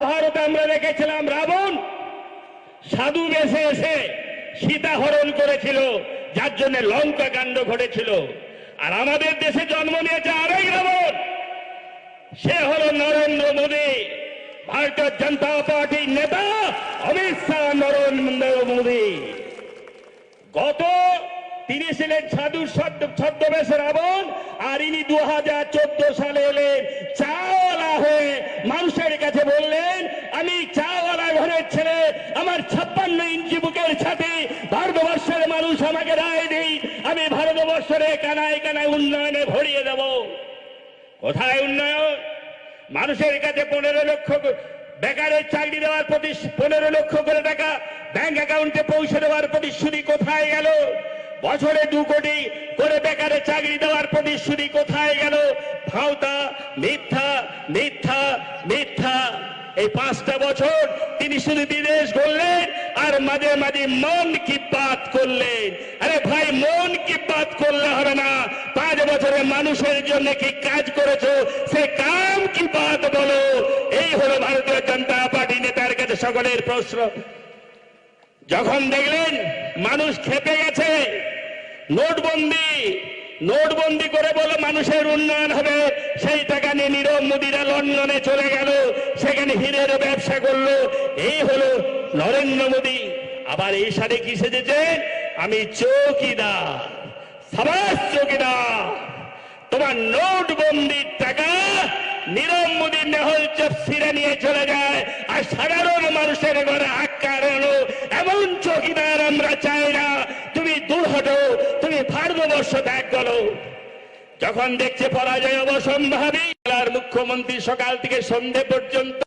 ভারতে আমরা দেখেছিলাম রাবণ। সাধু বেশে এসে সীতা হরণ করেছিল, যার জন্য লঙ্কা কাণ্ড ঘটেছিল। আর আমাদের দেশে জন্ম নিয়েছে আরেক রাবণ। সে হল নরেন্দ্র মোদী, ভারতীয় জনতা পার্টির নেতা অমিত শাহ নরেন্দ্র মোদী গত তিনি ছিলেন সাধু ছদ্ম- ছদ্মবেশে রাবণ আর ইনি দু হাজার চোদ্দ সালে এলেন চাওয়ালা হয়ে মানুষের কাছে বললেন, আমি চাওয়ালা ঘরের ছেলে, আমার ছাপ্পান্ন ইঞ্চি বুকের ছাতে, ভারতবর্ষের মানুষ আমাকে রায় দিই আমি ভারতবর্ষের কানায় কানায় উন্নয়নে ভরিয়ে দেব। কোথায় উন্নয়ন? মানুষের কাছে পনেরো লক্ষ বেকারের চাকরি দেওয়ার প্রতি পনেরো লক্ষ করে টাকা ব্যাংক অ্যাকাউন্টে পৌঁছে দেওয়ার প্রতিশ্রুতি কোথায় গেল? বছরে দু কোটি করে বেকারের চাকরি দেওয়ার প্রতিশ্রুতি কোথায় গেল? ভাওতা, মিথ্যা মিথ্যা মিথ্যা। এই পাঁচটা বছর তিনি শুধু বিদেশ করলেন আর মাঝে মাঝে মন কি বাত করলেন। আরে ভাই, মন কি বাত করলে হবে না। পাঁচ বছরে মানুষের জন্য কি কাজ করেছ? সে কাম কি বাত বলো? এই হলো ভারতীয় জনতা পার্টি নেতার কাছে সকলের প্রশ্ন। যখন দেখলেন মানুষ খেপে গেছে, নোটবন্দি নোটবন্দি করে বলে মানুষের উন্নয়ন হবে, সেই টাকা নিয়ে নীরব মোদীরা লন্ডনে চলে গেল, সেখানে হীরের ব্যবসা করল। এই হলো নরেন্দ্র মোদী। আবার এই সাথে কি সেজেছে? আমি চৌকিদার, সাবাস চৌকিদার। তোমার নোটবন্দির টাকা নীরব মোদীর নেহল চপ ছিঁড়ে নিয়ে চলে যায়, আর সাধারণ মানুষের ঘরে এলো এমন চৌকিদার আমরা চাই না। তুমি দূর হটো, তুমি ভারতবর্ষ ত্যাগ করো। যখন দেখছে পরাজয় অবসম্ভাবী মুখ্যমন্ত্রী সকাল থেকে সন্ধে পর্যন্ত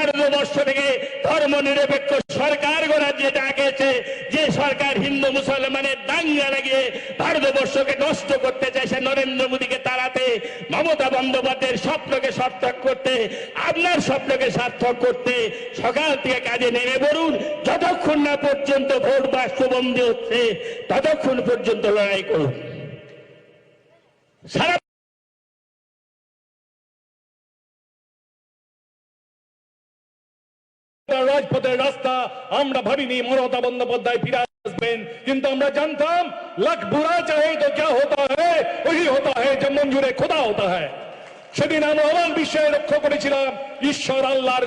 ভারতবর্ষ থেকে ধর্ম নিরপেক্ষ সরকার গড়ার যে ডাকেছে, যে সরকার হিন্দু মুসলমানের দাঙ্গা লাগিয়ে ভারতবর্ষকে নষ্ট করতে চাইছে নরেন্দ্র মোদীকে তাড়াতে, মমতা বন্দ্যোপাধ্যায়ের স্বপ্নকে সার্থক করতে, আপনার স্বপ্নকে সার্থক করতে সকাল থেকে কাজে নেমে পড়ুন। যতক্ষণ না পর্যন্ত ভোট বাস্তবন্দি হচ্ছে, ততক্ষণ পর্যন্ত লড়াই করুন। সারা রাজপথের রাস্তা, আমরা ভাবিনি মমতা বন্দ্যোপাধ্যায় ফিরে আসবেন। কিন্তু আমরা জানতাম, লাখ বুড়া চাহে তো কে হতা হই হতা হ্যায় মঞ্জুরে খোদা হতা হ্যাঁ সেদিন আমরা আমার বিষয়ে লক্ষ্য করেছিলাম, ঈশ্বর আল্লাহর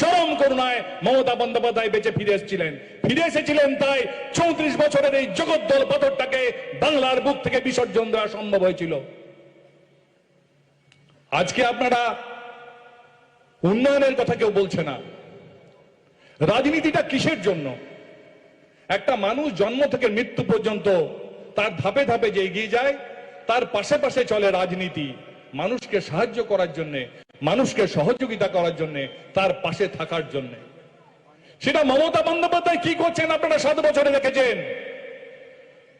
চরম করুণায় মমতা বন্দ্যোপাধ্যায় বেঁচে ফিরে এসেছিলেন। ফিরে এসেছিলেন তাই চৌত্রিশ বছরের এই জগদ্দল পাথরটাকে বাংলার বুক থেকে বিসর্জন দেওয়া সম্ভব হয়েছিল। আজকে আপনারা উন্নয়নের কথা কেউ বলছে না। রাজনীতিটা কিসের জন্য? একটা মানুষ জন্ম থেকে মৃত্যু পর্যন্ত তার ধাপে ধাপে যে এগিয়ে যায়, তার পাশে পাশে চলে রাজনীতি। মানুষকে সাহায্য করার জন্য, মানুষকে সহযোগিতা করার জন্য, তার পাশে থাকার জন্য। সেটা মমতা বন্দ্যোপাধ্যায় কি করছেন আপনারা সাত বছরে দেখেছেন?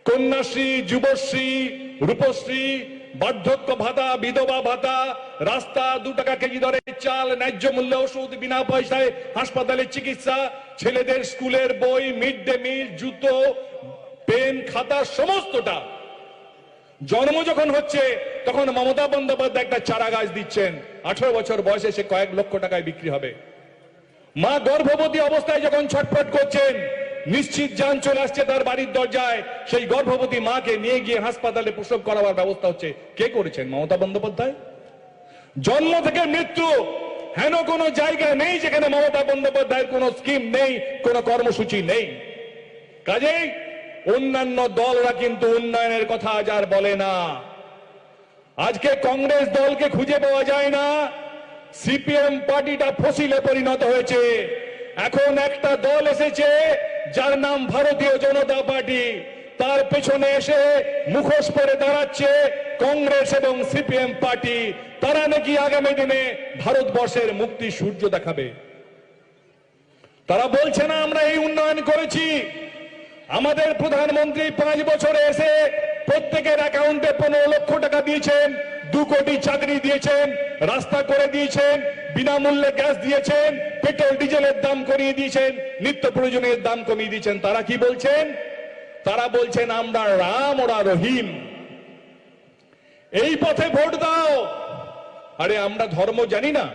কন্যাশ্রী, যুবশ্রী, রূপশ্রী বার্ধক্য ভাতা, বিধবা ভাতা, রাস্তা দু টাকা কেজি দরে চাল, ন্যায্য মূল্যে ওষুধ, বিনা পয়সায় হাসপাতালে চিকিৎসা, ছেলেদের স্কুলের বই, মিড ডে মিল, জুতো, পেন, খাতা, সমস্তটা। জন্ম যখন হচ্ছে, তখন মমতা বন্দ্যোপাধ্যায় একটা চারা গাছ দিচ্ছেন। আঠারো বছর বয়সে সে কয়েক লক্ষ টাকায় বিক্রি হবে। মা গর্ভবতী অবস্থায় যখন ছটফট করছেন নিশ্চিত যান চলে আসছে তার বাড়ির দরজায়। সেই গর্ভবতী মাকে নিয়ে গিয়ে হাসপাতালে প্রসব করাবার ব্যবস্থা হচ্ছে। কে করেছেন? মমতা বন্দ্যোপাধ্যায়? জন্ম থেকে মৃত্যু। হেন কোনো জায়গা নেই যেখানে মমতা বন্দ্যোপাধ্যায়ের কোনো স্কিম নেই, কোনো কর্মসূচি নেই। কাজেই অন্যান্য দলরা কিন্তু উন্নয়নের কথা আজ আর বলে না। আজকে কংগ্রেস দলকে খুঁজে পাওয়া যায় না। সিপিএম পার্টিটা ফসিলে পরিণত হয়েছে। এখন একটা দল এসেছে যার নাম ভারতীয় জনতা পার্টি, তার পেছনে এসে মুখোশ পরে দাঁড়াচ্ছে কংগ্রেস এবং সিপিএম পার্টি। তারা নাকি আগামী দিনে ভারতবর্ষের মুক্তি সূর্য দেখাবে। তারা বলছে, না, আমরা এই উন্নয়ন করেছি। আমাদের প্রধানমন্ত্রী পাঁচ বছরে এসে প্রত্যেকের অ্যাকাউন্টে পনেরো লক্ষ টাকা দিয়েছেন। দু কোটি চাকরি দিয়েছেন, রাস্তা করে দিয়েছেন, বিনামূল্যে গ্যাস দিয়েছেন, পেট্রোল, ডিজেলের দাম কমিয়ে দিয়েছেন, নিত্য প্রয়োজনীয় দাম কমিয়ে দিয়েছেন। তারা কি বলছেন? তারা বলছেন, আমরা রাম, ওরা রহিম। এই পথে ভোট দাও। আরে, আমরা ধর্ম জানি না।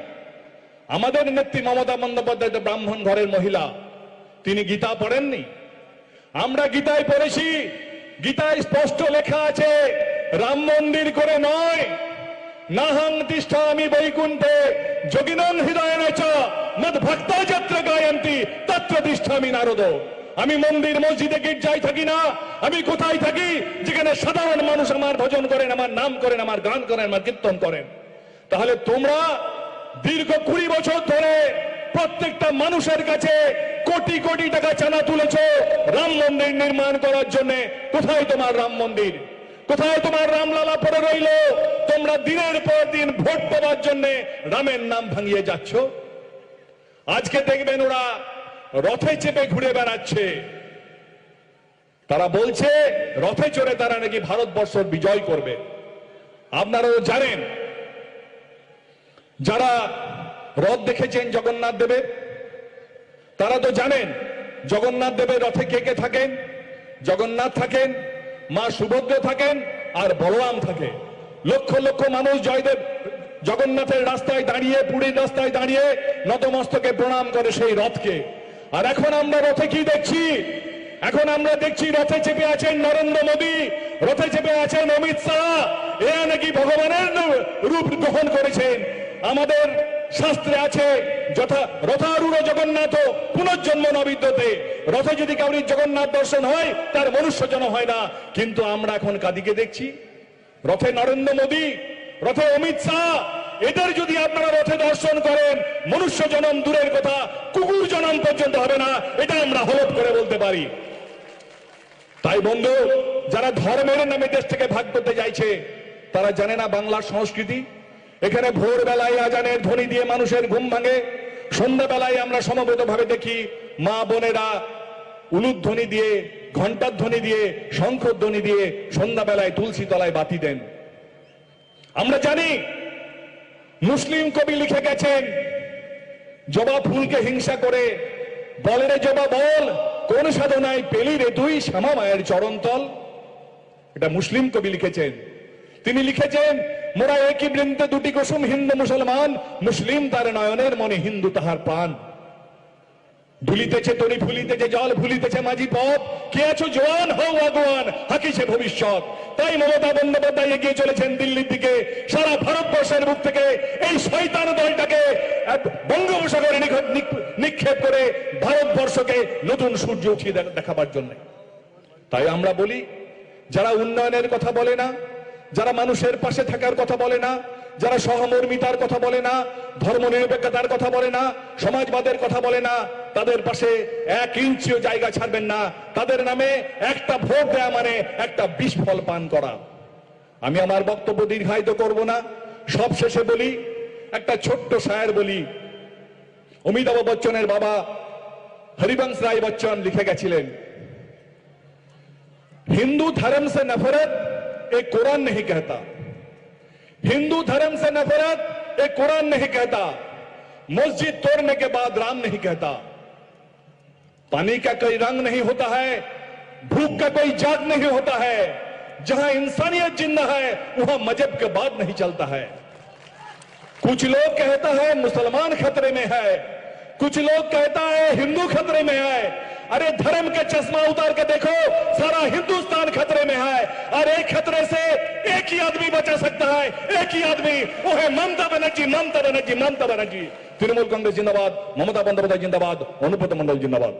আমাদের নেত্রী মমতা বন্দ্যোপাধ্যায় ব্রাহ্মণ ঘরের মহিলা। তিনি গীতা পড়েননি। আমরা গীতায় পড়েছি। গীতায় স্পষ্ট লেখা আছে, রাম মন্দির করে নয় নাহং তিষ্ঠামি বৈকুণ্ঠে যোগিনং হৃদয় চ, মদ ভক্তা যাত্রা গায়ন্তি, তত্র তিষ্ঠামি নারদ। আমি মন্দির মসজিদে গির্জায় থাকি না, আমি কোথায় থাকি? যেখানে সাধারণ মানুষ আমার ভজন করেন, আমার নাম করেন, আমার গান করেন, আমার কীর্তন করেন। তাহলে তোমরা দীর্ঘ কুড়ি বছর ধরে প্রত্যেকটা মানুষের কাছে কোটি কোটি টাকা চানা তুলেছ, রাম মন্দির নির্মাণ করার জন্য। কোথায় তোমার রাম মন্দির? কোথায় তোমার রামলালা পড়ে রইল? তোমরা দিনের পর দিন ভোট পাওয়ার জন্য রামের নাম ভাঙিয়ে যাচ্ছ। আজকে দেখবেন ওরা রথে চেপে ঘুরে বেড়াচ্ছে। তারা বলছে, রথে চড়ে তারা নাকি ভারতবর্ষের বিজয় করবে। আপনারাও জানেন, যারা রথ দেখেছেন জগন্নাথ দেবের, তারা তো জানেন, জগন্নাথ দেবের রথে কে কে থাকেন? জগন্নাথ থাকেন মা সুভদ্রা থাকেন আর বলরাম থাকে। লক্ষ লক্ষ মানুষ জয়দেব, জগন্নাথের রাস্তায় দাঁড়িয়ে, পুরীর রাস্তায় দাঁড়িয়ে নতমস্তকে প্রণাম করে সেই রথকে। আর এখন আমরা রথে কি দেখছি? এখন আমরা দেখছি রথে চেপে আছেন নরেন্দ্র মোদী, রথে চেপে আছেন অমিত শাহ। এরা নাকি ভগবানের রূপ গ্রহণ করেছেন। আমাদের শাস্ত্রে আছে, যথা রথারূঢ় জগন্নাথ পুনর্জন্ম নবিদ্যতে। রথে যদি কাউরির জগন্নাথ দর্শন হয়, তার মনুষ্য জন হয় না। কিন্তু আমরা এখন কাদিকে দেখছি। রথে নরেন্দ্র মোদী, রথে অমিত শাহ, এদের যদি আপনারা রথে দর্শন করেন, মনুষ্য জনম দূরের কথা, কুকুর জনম পর্যন্ত হবে না, এটা আমরা হলফ করে বলতে পারি। তাই বন্ধু, যারা ধর্মের নামে দেশ থেকে ভাগ করতে চাইছে তারা জানে না বাংলার সংস্কৃতি। এখানে ভোরবেলায় আজানের ধ্বনি দিয়ে মানুষের ঘুম ভাঙে, সন্ধ্যাবেলায় আমরা সমবেত ভাবে দেখি মা বোনেরা উলুধ্বনি দিয়ে ঘণ্টার ধ্বনি দিয়ে, শঙ্খর ধ্বনি দিয়ে সন্ধ্যাবেলায় তুলসী তলায় বাতি দেন। আমরা জানি, মুসলিম কবি লিখে গেছেন, জবা ফুলকে হিংসা করে, বলে রে জবা, বল, কোন সাধনায় পেলি রে তুই শ্যামা মায়ের চরণতল? এটা মুসলিম কবি লিখেছেন। তিনি লিখেছেন, মোরা একই বৃন্তে দুটি কুসুম হিন্দু মুসলমান, মুসলিম তার নয়নের মনে হিন্দু তাহার প্রাণ। ভুলিতেছে তরি ভুলিতেছে জল, ভুলিতেছে মাঝি পথ। কে আছো জোয়ান? হও আগুয়ান হাকিছে ভবিষ্যৎ। তাই মমতা বন্দ্যোপাধ্যায় এগিয়ে চলেছেন দিল্লির দিকে। সারা ভারতবর্ষের মুখ থেকে এই শৈতান দলটাকে বঙ্গোপসাগরে নিক্ষেপ করে ভারতবর্ষকে নতুন সূর্য উঠিয়ে দেখাবার জন্য। তাই আমরা বলি, যারা উন্নয়নের কথা বলে না, যারা মানুষের পাশে থাকার কথা বলে না, যারা সহমর্মিতার কথা বলে না, ধর্মনিরপেক্ষতার কথা বলে না, সমাজবাদের কথা বলে না তাদের পাশে এক ইঞ্চিও জায়গা ছাড়বেন না তাদের নামে একটা ভোট দেয়া মানে একটা বিষ ফল পান করা আমি আমার বক্তব্য দীর্ঘায়িত করব না সব শেষে বলি একটা ছোট্ট শায়ের বলি অমিতাভ বচ্চনের বাবা হরিবংশ রায় বচ্চন লিখে গেছিলেন हिंदू धर्म से नफरत एक कुरान नहीं कहता हिंदू धर्म से नफरत एक कुरान नहीं कहता मस्जिद तोड़ने के बाद राम नहीं कहता पानी का कोई रंग नहीं होता है, भूख का कोई जाग नहीं होता है। जहाँ इंसानियत ज़िंदा है, वहाँ मज़हब के बाद नहीं चलता है। कुछ लोग कहता है मुसलमान खतरे में है, कुछ लोग कहता है हिंदू खतरे में है। अरे धर्म के चश्मा उतार के देखो, सारा हिंदुस्तान खतरे में है। और एक खतरे से एक ही आदमी बचा सकता है, एक ही आदमी। वो है ममता बनर्जी ममता बनर्जी ममता बनर्जी। तृणमूल कांग्रेस जिंदाबाद, ममता बंदोपाध्याय जिंदाबाद अनुपत मंडल जिंदाबाद।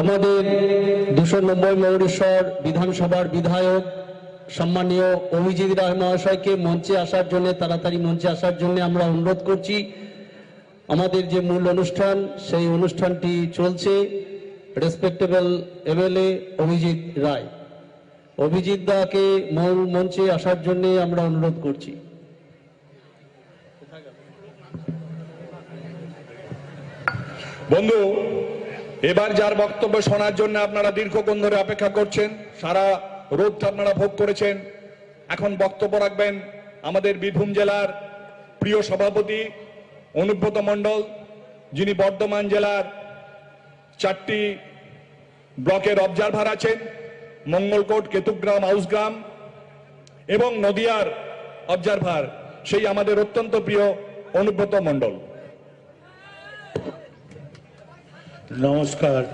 আমাদের দুশো নব্বই মৌরেশ্বর বিধানসভার বিধায়ক সম্মানীয় অভিজিৎ রায় মহাশয়কে মঞ্চে আসার জন্য, তাড়াতাড়ি মঞ্চে আসার জন্য আমরা অনুরোধ করছি। আমাদের যে মূল অনুষ্ঠান, সেই অনুষ্ঠানটি চলছে রেসপেক্টেবল এমএলএ অভিজিৎ রায়। অভিজিৎ দাকে মূল মঞ্চে আসার জন্য আমরা অনুরোধ করছি। বন্ধু এবার যার বক্তব্য শোনার জন্য আপনারা দীর্ঘক্ষণ ধরে অপেক্ষা করছেন, সারা রোদটা আপনারা ভোগ করেছেন। এখন বক্তব্য রাখবেন আমাদের বীরভূম জেলার প্রিয় সভাপতি অনুব্রত মণ্ডল, যিনি বর্ধমান জেলার চারটি ব্লকের অবজারভার আছেন, মঙ্গলকোট, কেতুগ্রাম হাউসগ্রাম এবং নদিয়ার অবজারভার সেই আমাদের অত্যন্ত প্রিয় অনুব্রত মণ্ডল। নমস্কার।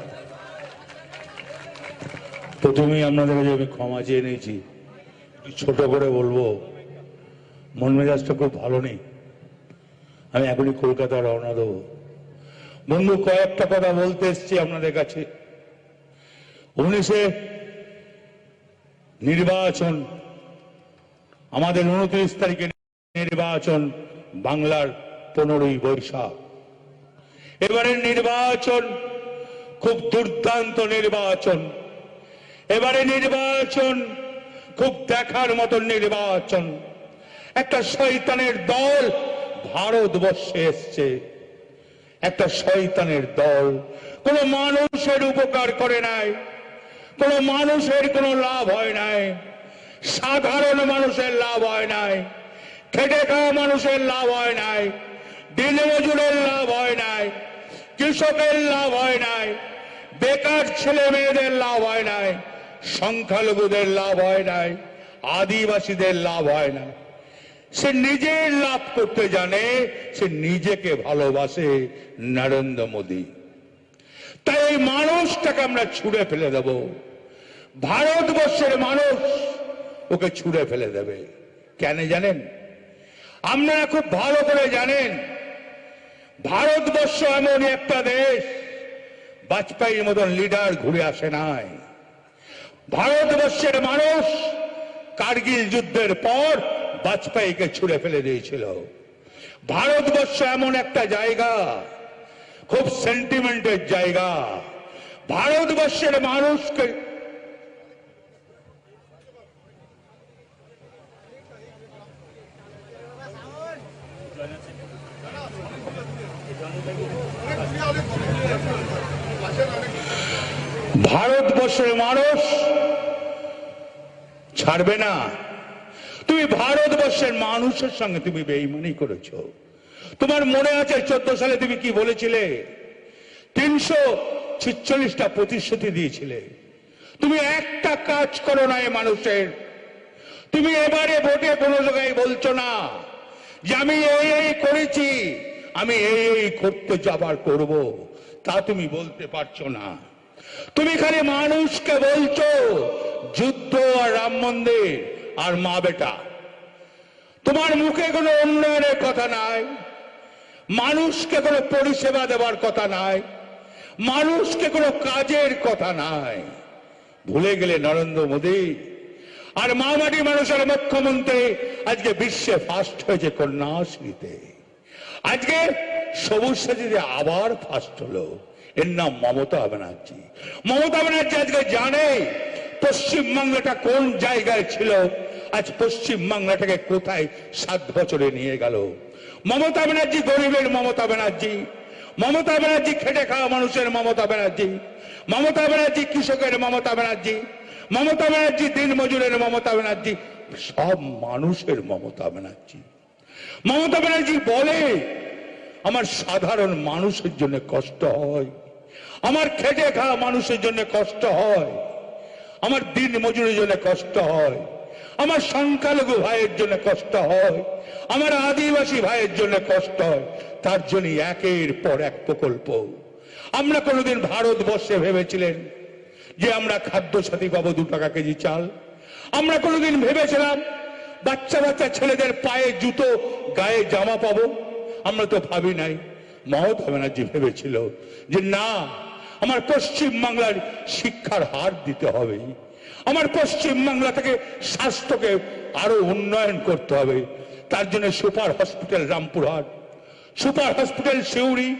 প্রথমেই আপনাদের কাছে আমি ক্ষমা চেয়ে নিয়েছি। ছোট করে বলব, মন মেজাজটা খুব ভালো নেই। আমি এখনই কলকাতা রওনা দেবো। বন্ধু, কয়েকটা কথা বলতে এসছি আপনাদের কাছে। উনিশে নির্বাচন, আমাদের উনত্রিশ তারিখে নির্বাচন, বাংলার পনেরোই বৈশাখ। এবারের নির্বাচন খুব দুর্দান্ত নির্বাচন। এবারে নির্বাচন খুব দেখার মতন নির্বাচন। একটা শয়তানের দল ভারতবর্ষে এসছে। একটা শয়তানের দল। কোন মানুষের উপকার করে নাই। কোন মানুষের কোনো লাভ হয় নাই। সাধারণ মানুষের লাভ হয় নাই। খেটে খাওয়া মানুষের লাভ হয় নাই। দিনমজুরের লাভ হয় নাই। কৃষকের লাভ হয় নাই, বেকার ছেলে মেয়েদের লাভ হয় নাই, সংখ্যালঘুদের লাভ হয় নাই, আদিবাসীদের লাভ হয় না সে নিজের লাভ করতে জানে, সে নিজেকে ভালোবাসে নরেন্দ্র মোদী। তাই এই মানুষটাকে আমরা ছুঁড়ে ফেলে দেব। ভারতবর্ষের মানুষ ওকে ছুঁড়ে ফেলে দেবে। কেন জানেন? আপনারা খুব ভালো করে জানেন ভারতবর্ষ এমন একটা দেশ বাজপেয়ীর মতন লিডার ঘুরে আসে নাই। ভারতবর্ষের মানুষ কার্গিল যুদ্ধের পর বাজপেয়ীকে ছুড়ে ফেলে দিয়েছিল। ভারতবর্ষ এমন একটা জায়গা, খুব সেন্টিমেন্টের জায়গা। ভারতবর্ষের মানুষকে ভারতবর্ষের মানুষ ছাড়বে না। তুমি ভারতবর্ষের মানুষের সঙ্গে তুমি বেইমানি করেছ। তোমার মনে আছে চোদ্দ সালে তুমি কি বলেছিলে? তিনশো ছিচল্লিশটা প্রতিশ্রুতি দিয়েছিলে। তুমি একটা কাজ করো না এ মানুষের। তুমি এবারে ভোটে কোনো জায়গায় বলছো না যে আমি এই এই করেছি, আমি এই এই করতে যাবার করব। তা তুমি বলতে পারছ না। তুমি খালি মানুষকে বলছো, যুদ্ধ আর রাম মন্দির আর মা বেটা। তোমার মুখে কোনো উন্নয়নের কথা নাই, মানুষকে কোনো পরিষেবা দেওয়ার কথা নাই, মানুষকে কোনো কাজের কথা নাই। ভুলে গেলে নরেন্দ্র মোদী আর মামাটি মানুষের মুখ্যমন্ত্রী আজকে বিশ্বে ফার্স্ট হয়েছে কন্যাশ্রীতে। আজকে সবুজ সাথীতে আবার ফার্স্ট হলো। এর নাম মমতা ব্যানার্জি। মমতা ব্যানার্জি আজকে জানে পশ্চিমবাংলাটা কোন জায়গায় ছিল, আজ পশ্চিমবাংলাটাকে কোথায় সাত বছরে নিয়ে গেল। মমতা ব্যানার্জি গরিবের মমতা ব্যানার্জি। মমতা ব্যানার্জি খেটে খাওয়া মানুষের মমতা ব্যানার্জি। মমতা ব্যানার্জি কৃষকের মমতা ব্যানার্জি। মমতা ব্যানার্জি দিন মজুরের মমতা ব্যানার্জি। সব মানুষের মমতা ব্যানার্জি। মমতা ব্যানার্জি বলে আমার সাধারণ মানুষের জন্য কষ্ট হয়। আমার খেটে খাওয়া মানুষের জন্য কষ্ট হয়। আমার দিন মজুরের জন্য কষ্ট হয়। আমার সংখ্যালঘু ভাইয়ের জন্য কষ্ট হয়। আমার আদিবাসী ভাইয়ের জন্য কষ্ট হয়। তার জন্য একের পর এক প্রকল্প। আমরা কোনোদিন ভারতবর্ষে ভেবেছিলেন যে আমরা খাদ্য সাথী পাবো দু টাকা কেজি চাল। আমরা কোনোদিন ভেবেছিলাম বাচ্চা বাচ্চা ছেলেদের পায়ে জুতো, গায়ে জামা পাবো। আমরা তো ভাবি নাই। মমতা ব্যানার্জি ভেবেছিল যে না, আমার পশ্চিম বাংলার শিক্ষার হার দিতে হবে। আমার পশ্চিম বাংলা থেকে স্বাস্থ্যকে আরও উন্নয়ন করতে হবে। তার জন্য super hospital Rampurhat, super hospital Suri,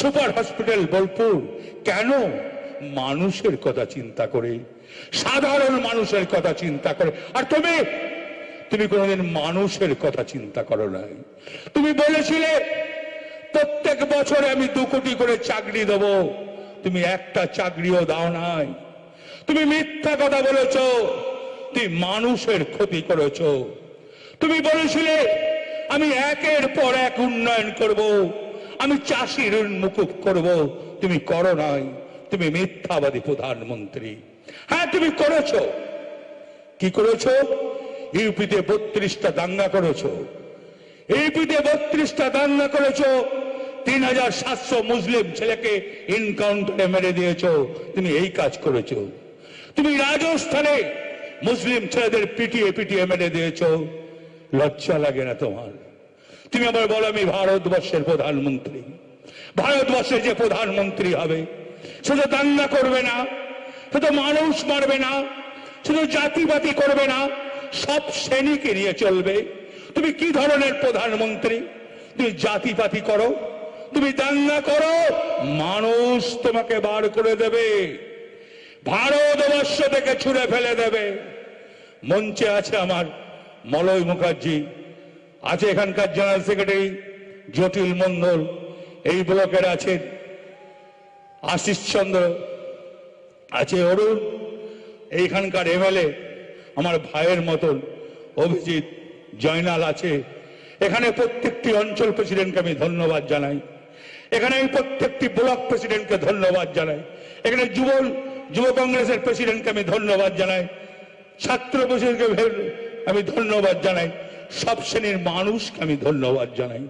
super hospital Bolpur. কেন? মানুষের কথা চিন্তা করে, সাধারণ মানুষের কথা চিন্তা করে। আর তুমি তুমি কোনোদিন মানুষের কথা চিন্তা করো নাই। তুমি বলেছিলে, প্রত্যেক বছরে আমি দু কোটি করে চাকরি দেব। তুমি একটা চাকরিও দাও নাই। তুমি মিথ্যা কথা বলেছ, তুমি মানুষের ক্ষতি করেছ। তুমি বলেছিলে, আমি একের পর এক উন্নয়ন করব, আমি চাষির ঋণ মুকুব করব। তুমি করো নাই, তুমি মিথ্যাবাদী প্রধানমন্ত্রী। হ্যাঁ তুমি করেছ। কি করেছ? ইউপিতে বত্রিশটা দাঙ্গা করেছ। ইউপিতে বত্রিশটা দাঙ্গা করেছ তিন হাজার সাতশো মুসলিম ছেলেকে ইনকাউন্টারে মেরে দিয়েছ। তুমি এই কাজ করেছ। তুমি রাজস্থানে মুসলিম ছেলেদের পিটিয়ে পিটিয়ে মেরে দিয়েছ। লজ্জা লাগে না তোমার। তুমি আবার বলো, আমি ভারতবর্ষের প্রধানমন্ত্রী। ভারতবর্ষের যে প্রধানমন্ত্রী হবে শুধু দাঙ্গা করবে না শুধু মানুষ মারবে না শুধু জাতিপাতি করবে না। সব শ্রেণীকে নিয়ে চলবে। তুমি কি ধরনের প্রধানমন্ত্রী? তুমি জাতিপাতি করো, তুমি দাঙ্গা করো, মানুষ তোমাকে বার করে দেবে। ভারতবর্ষ থেকে ছুড়ে ফেলে দেবে। মঞ্চে আছে আমার মলয় মুখার্জি, আছে এখানকার জেনারেল সেক্রেটারি জটিল মন্ডল, এই ব্লকের আছেন আশিস চন্দ্র, আছে অরুণ, এইখানকার এমএলএ আমার ভাইয়ের মতন অভিজিৎ জয়নাল আছে। এখানে প্রত্যেকটি অঞ্চল প্রেসিডেন্টকে আমি ধন্যবাদ জানাই। এখানে আমি প্রত্যেকটি ব্লক প্রেসিডেন্টকে ধন্যবাদ জানাই। এখানে যুব যুব কংগ্রেসের প্রেসিডেন্টকে আমি ধন্যবাদ জানাই। ছাত্র প্রেসিডেন্টকে আমি ধন্যবাদ জানাই। সব শ্রেণির মানুষকে আমি ধন্যবাদ জানাই।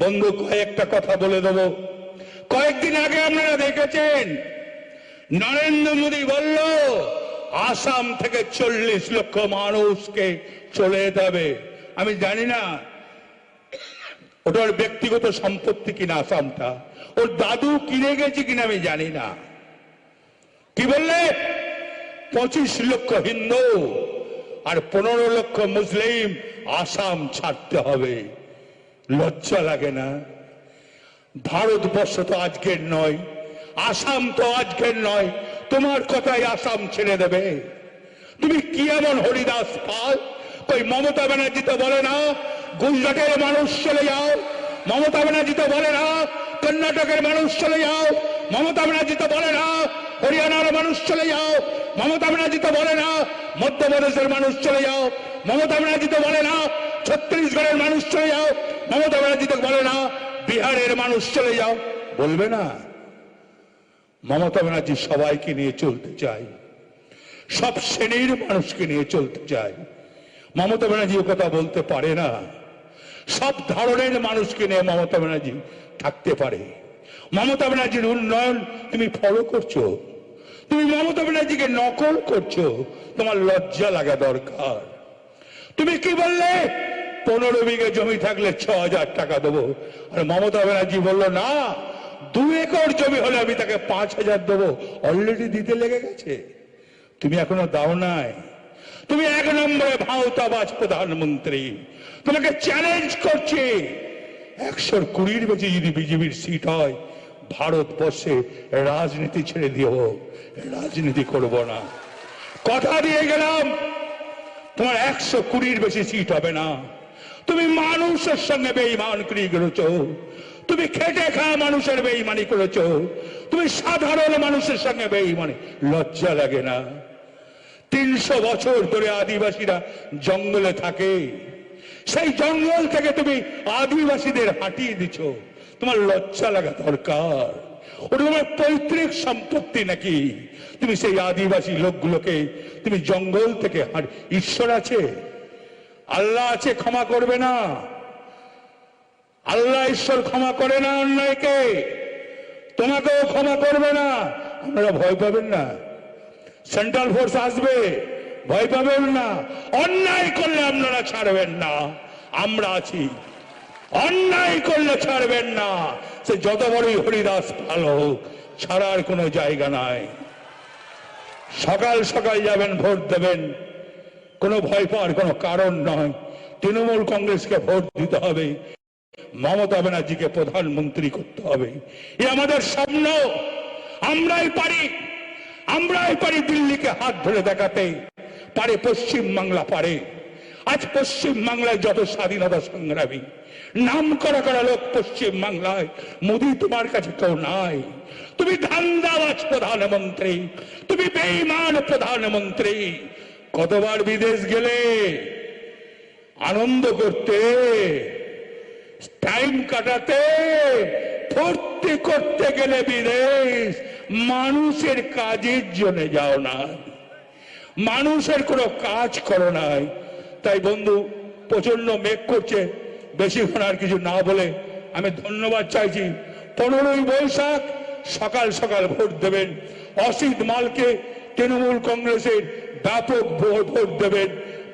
বন্ধু, কয়েকটা কথা বলে দেবো। কয়েকদিন আগে আপনারা দেখেছেন, নরেন্দ্র মোদী বলল আসাম থেকে চল্লিশ লক্ষ মানুষকে চলে যেতে আমি জানি না ওটার ব্যক্তিগত সম্পত্তি কিনা আসামটা। ওর দাদু কিনে গেছে কিনা আমি জানি না। কি বললে? পঁচিশ লক্ষ হিন্দু আর পনেরো লক্ষ মুসলিম আসাম ছাড়তে হবে। লজ্জা লাগে না? ভারতবর্ষ তো আজকের নয়, আসাম তো আজকের নয় তোমার কথাই আসাম ছেড়ে দেবে। তুমি কি এমন হরিদাস পাল? কই মমতা ব্যানার্জি তো বলে না, গুজরাটের মানুষ চলে যাও। মমতা ব্যানার্জি তো বলে না, কর্ণাটকের মানুষ চলে যাও। মমতা ব্যানার্জি তো বলে না, হরিয়ানার মানুষ চলে যাও। মমতা ব্যানার্জি তো বলে না, মধ্যপ্রদেশের মানুষ চলে যাও। মমতা ব্যানার্জি তো বলে না, ছত্তিশগড়ের মানুষ চলে যাও। মমতা ব্যানার্জি তো বলে না, বিহারের মানুষ চলে যাও। বলবে না। মমতা ব্যানার্জি সবাইকে নিয়ে চলতে চায়। সব শ্রেণির মানুষকে নিয়ে চলতে চায়। মমতা ব্যানার্জি ও কথা বলতে পারে না। সব ধরনের মানুষকে নিয়ে মমতা ব্যানার্জি থাকতে পারে। মমতা ব্যানার্জির উন্নয়ন তুমি ফলো করছ। তুমি মমতা ব্যানার্জিকে নকল করছ। তোমার লজ্জা লাগা দরকার। তুমি কি বললে? পনেরো বিঘে জমি থাকলে ছ হাজার টাকা দেবো। আর মমতা ব্যানার্জি বলল, না দু একর জমি হলে আমি তাকে পাঁচ হাজার দেবো। অলরেডি দিতে লেগে গেছে। তুমি এখনও দাও নাই। তুমি এক নম্বরে ভাওতাবাজ প্রধানমন্ত্রী। তোমাকে চ্যালেঞ্জ করছে। একশোর কুড়ির বেশি যদি বিজেপির সিট হয়, ভারতবর্ষে রাজনীতি ছেড়ে দিও রাজনীতি করব না। কথা দিয়ে গেলাম, তোমার একশো কুড়ির বেশি সিট হবে না। তুমি মানুষের সঙ্গে বেইমান করি করেছ তুমি খেটে খাওয়া মানুষের বেইমানি করেছ। তুমি সাধারণ মানুষের সঙ্গে বেইমানি। লজ্জা লাগে না। তিনশো বছর ধরে আদিবাসীরা জঙ্গলে থাকে। সেই জঙ্গল থেকে তুমি আদিবাসীদের হাঁটিয়ে দিছ। তোমার লজ্জা লাগা দরকার। ওটা তোমার পৈতৃক সম্পত্তি নাকি? তুমি সেই আদিবাসী লোকগুলোকে তুমি জঙ্গল থেকে হাঁট ঈশ্বর আছে? আল্লাহ আছে, ক্ষমা করবে না। ঈশ্বর ক্ষমা করে না অন্যায়কে, তোমাকেও ক্ষমা করবে না। আপনারা ভয় পাবেন না। সেন্ট্রাল ফোর্স আসবে, ভয় পাবেন না। অন্যায় করলে আপনারা ছাড়বেন না। আমরা আছি। অন্যায় করলে ছাড়বেন না। সে যত বড়ই হরিদাস পাল হোক, ছাড়ার কোনো জায়গা নাই। সকাল সকাল যাবেন, ভোট দেবেন। কোনো ভয় পাওয়ার কোনো কারণ নয়। তৃণমূল কংগ্রেসকে ভোট দিতে হবে। মমতা ব্যানার্জিকে প্রধানমন্ত্রী করতে হবে। এ আমাদের স্বপ্ন। আমরাই পারি। আমরাই পারি দিল্লিকে হাত ধরে দেখাতে। পারে পশ্চিম বাংলা, পারে। আজ পশ্চিম বাংলায় যত স্বাধীনতা সংগ্রামী, নাম করা করা লোক পশ্চিম বাংলায়, মোদি তোমার কাছে কেউ নাই। তুমি ধান্দাবাজ প্রধানমন্ত্রী, তুমি বেইমান প্রধানমন্ত্রী। কতবার বিদেশ গেলে আনন্দ করতে। টাইম কাটাতে ফুর্তি করতে গেলে বিদেশ, মানুষের কাজের জন্য যাও না। মানুষের কোনো কাজ করো নাই। তাই বন্ধু প্রচণ্ড মেঘ করছে। বেশিক্ষণ আর কিছু না বলে আমি ধন্যবাদ চাইছি। পনেরোই বৈশাখ, সকাল সকাল ভোট দেবেন। অসিত মালকে তৃণমূল কংগ্রেসের ব্যাপক ভোট দেবেন।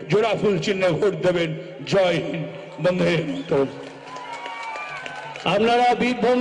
জোড়া ফুল চিহ্ন ভোট দেবেন। জয় হিন্দ। বন্ধে। আপনারা বীরভূম